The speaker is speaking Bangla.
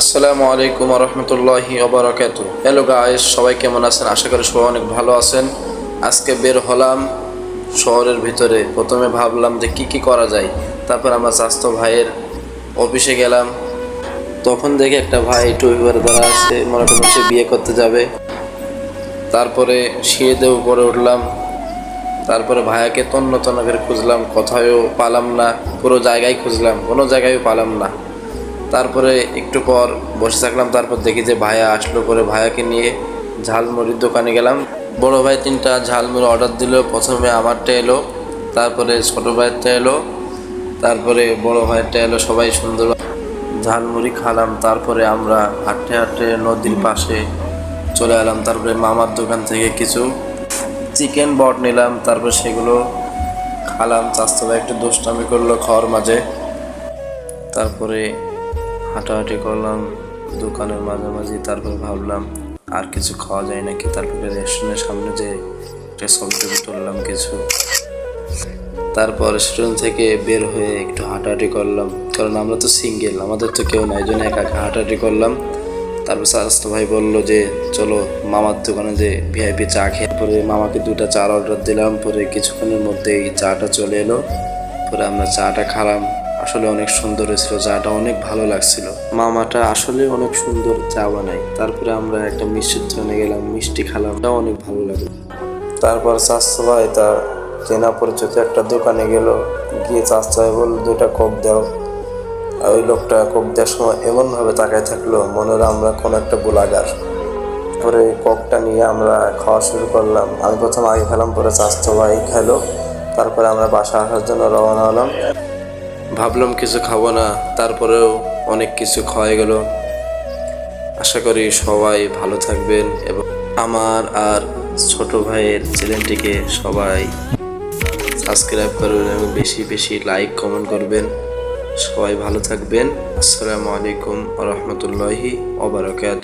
আসসালামু আলাইকুম রহমতুল্লাহি ওবরাকাত হ্যালো গাইস সবাই কেমন আছেন? আশা করি সবাই অনেক ভালো আছেন। আজকে বের হলাম শহরের ভিতরে। প্রথমে ভাবলাম যে কি কি করা যায়। তারপর আমার স্বাস্থ্য ভাইয়ের অফিসে গেলাম। তখন দেখে একটা ভাই টুইবার দ্বারা আছে, মনে করলাম সে বিয়ে করতে যাবে। তারপরে সিঁড়িতে উপরে উঠলাম। তারপরে ভাইয়াকে তন্ন তন্ন করে খুঁজলাম, কোথায়ও পালাম না, পুরো জায়গায় খুঁজলাম। কোনো জায়গায়ও পালাম না। তারপরে একটু পর বসে থাকলাম, তারপর দেখি যে ভাইয়া আসলো পরে ভাইয়াকে নিয়ে ঝালমুড়ির দোকানে গেলাম। বড় ভাই তিনটা ঝালমুড়ি অর্ডার দিল, প্রথমে আমারটা এলো, তারপরে ছোট ভাইয়েরটা এলো, তারপরে বড় ভাইয়েরটা এলো, সবাই সুন্দর ঝালমুড়ি খালাম, তারপরে আমরা হাঁটতে হাঁটতে নদীর পাশে চলে এলাম, তারপরে মামার দোকান থেকে কিছু চিকেন বট নিলাম, তারপর সেগুলো খালাম। চাস্তো একটু দুষ্টামি করল খাওয়ার মাঝে, তারপরে হাঁটাহাঁটি করলাম, দোকানের মাঝামাঝি, তারপর ভাবলাম আর কিছু খাওয়া যায় নাকি? তারপরে রেস্টুরেন্টের সামনে যে একটা ছবি তুললাম কিছু। তারপর রেস্টুরেন্ট থেকে বের হয়ে একটু হাঁটাহাঁটি করলাম। কারণ আমরা তো সিঙ্গেল আমাদের তো কেউ নাই। জন্য একা একা হাঁটাহাঁটি করলাম। তারপর স্বাস্থ্য ভাই বলল যে, চলো মামার দোকানে যে ভিআইপি চা খেয়ে পরে মামাকে দুটা চার অর্ডার দিলাম। পরে কিছুক্ষণের মধ্যেই চাটা চলে এলো। পরে আমরা চাটা খালাম। আসলে অনেক সুন্দর হয়েছিল চাটা অনেক ভালো লাগছিল। মামাটা আসলে অনেক সুন্দর চা বানায়। তারপরে আমরা একটা মিষ্টির দোকানে গেলাম, মিষ্টি খালাম ওটাও অনেক ভালো লাগল। তারপর স্বাস্থ্য তার চেনা পরিচিত একটা দোকানে গেল, গিয়ে ভাই বলল দুটা কোক দাও। আর ওই লোকটা কোক দেওয়ার সময় এমনভাবে তাকায় থাকল, মনে হলো আমরা কোনো একটা গোলাগার। পরে কোকটা নিয়ে আমরা খাওয়া শুরু করলাম। আমি প্রথম আগে খেলাম, পরে স্বাস্থ্য ভাই খেলো। তারপরে আমরা বাসা আসার জন্য রওনা হলাম। ভাবলাম কিছু খাব না, তারপরেও অনেক কিছু খাওয়া গেল। আশা করি সবাই ভালো থাকবেন এবং আমার আর ছোট ভাইয়ের চ্যানেলটিকে সবাই সাবস্ক্রাইব করবেন এবং বেশি বেশি লাইক, কমেন্ট করবেন। সবাই ভালো থাকবেন। আসসালামু আলাইকুম রহমতুল্লাহি ওবরাকাত